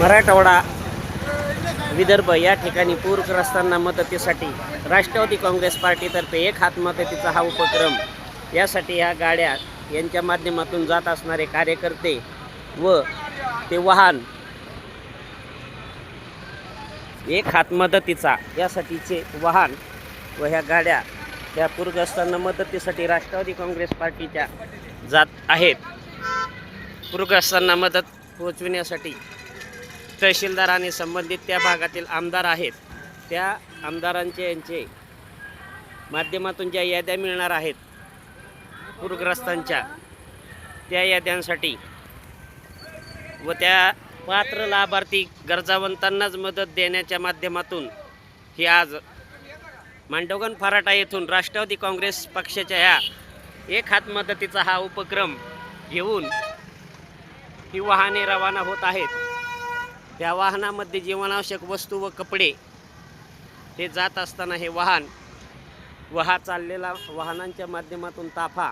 मराठवाडा विदर्भ या ठिकाणी पूरग्रस्तांना मदतीसाठी राष्ट्रवादी काँग्रेस पार्टीतर्फे एक हात मदतीचा हा उपक्रम. यासाठी ह्या गाड्या यांच्या माध्यमातून जात असणारे कार्यकर्ते व ते वाहन एक हात मदतीचा यासाठीचे वाहन व ह्या गाड्या त्या पूरग्रस्तांना मदतीसाठी राष्ट्रवादी काँग्रेस पार्टीच्या जात आहेत. पूरग्रस्तांना मदत पोहोचविण्यासाठी तहसीलदार आणि संबंधित त्या भागातील आमदार आहेत. त्या आमदारांचे यांचे माध्यमातून ज्या याद्या मिळणार आहेत पूरग्रस्तांच्या त्या याद्यांसाठी व त्या पात्र लाभार्थी गरजावंतांनाच मदत देण्याच्या माध्यमातून ही आज मांडवगण फराटा येथून राष्ट्रवादी काँग्रेस पक्षाच्या ह्या एक हात मदतीचा हा उपक्रम घेऊन ही वाहने रवाना होत आहेत. त्या वाहनामध्ये जीवनावश्यक वस्तू व कपडे हे जात असताना हे वाहन व हा चाललेला वाहनांच्या माध्यमातून ताफा.